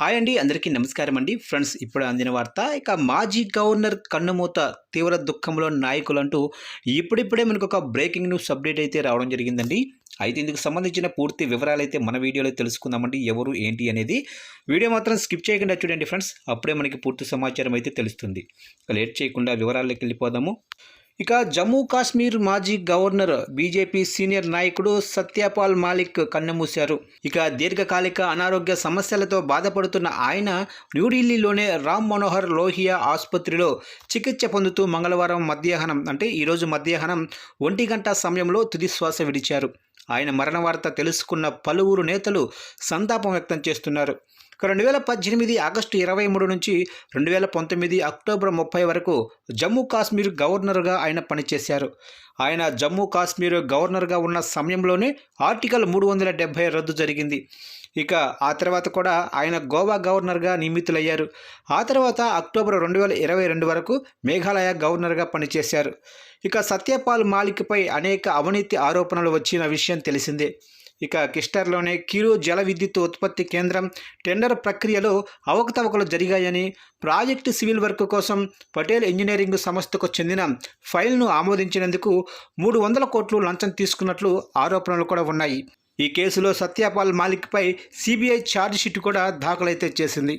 Hi అండి అందరికీ నమస్కారం అండి. ఫ్రెండ్స్ ఇప్పుడు అందిన వార్త ఇక మాజీ గవర్నర్ కన్నుమూత తీవ్ర దుఃఖంలో నాయకులు అంటూ ఇప్పుడిప్పుడే మనకు ఒక బ్రేకింగ్ న్యూస్ అప్డేట్ అయితే రావడం జరిగిందండి. అయితే ఇందుకు సంబంధించిన పూర్తి వివరాలు అయితే మన వీడియోలో తెలుసుకుందామండి ఎవరు ఏంటి అనేది. వీడియో మాత్రం స్కిప్ చేయకుండా చూడండి ఫ్రెండ్స్ అప్పుడే మనకి పూర్తి సమాచారం అయితే తెలుస్తుంది. లేట్ చేయకుండా వివరాల్లోకి వెళ్ళిపోదాము. ఇక జమ్మూ కాశ్మీర్ మాజీ గవర్నర్ బీజేపీ సీనియర్ నాయకుడు సత్యపాల్ మాలిక్ కన్నుమూశారు. ఇక దీర్ఘకాలిక అనారోగ్య సమస్యలతో బాధపడుతున్న ఆయన న్యూఢిల్లీలోనే రామ్ మనోహర్ లోహియా ఆసుపత్రిలో చికిత్స పొందుతూ మంగళవారం మధ్యాహ్నం అంటే ఈరోజు మధ్యాహ్నం ఒంటి గంట సమయంలో తుది శ్వాస విడిచారు. ఆయన మరణ వార్త తెలుసుకున్న పలువురు నేతలు సంతాపం వ్యక్తం చేస్తున్నారు. రెండు వేల పద్దెనిమిది ఆగస్టు ఇరవై మూడు నుంచి రెండు వేల పంతొమ్మిది అక్టోబర్ ముప్పై వరకు జమ్మూ కాశ్మీర్ గవర్నర్గా ఆయన పనిచేశారు. ఆయన జమ్మూ కాశ్మీర్ గవర్నర్గా ఉన్న సమయంలోనే ఆర్టికల్ మూడు వందల డెబ్బై రద్దు జరిగింది. ఇక ఆ తర్వాత కూడా ఆయన గోవా గవర్నర్గా నియమితులయ్యారు. ఆ తర్వాత అక్టోబర్ రెండు వేల ఇరవై రెండు వరకు మేఘాలయ గవర్నర్గా పనిచేశారు. ఇక సత్యపాల్ మాలిక్పై అనేక అవినీతి ఆరోపణలు వచ్చిన విషయం తెలిసిందే. ఇక కిస్టర్లోనే కిరు జల విద్యుత్ ఉత్పత్తి కేంద్రం టెండర్ ప్రక్రియలో అవకతవకలు జరిగాయని ప్రాజెక్టు సివిల్ వర్క్ కోసం పటేల్ ఇంజనీరింగ్ సంస్థకు చెందిన ఫైల్ను ఆమోదించినందుకు మూడు వందల కోట్లు లంచం తీసుకున్నట్లు ఆరోపణలు కూడా ఉన్నాయి. ఈ కేసులో సత్యపాల్ మాలిక్పై సిబిఐ ఛార్జ్షీట్ కూడా దాఖలైతే చేసింది.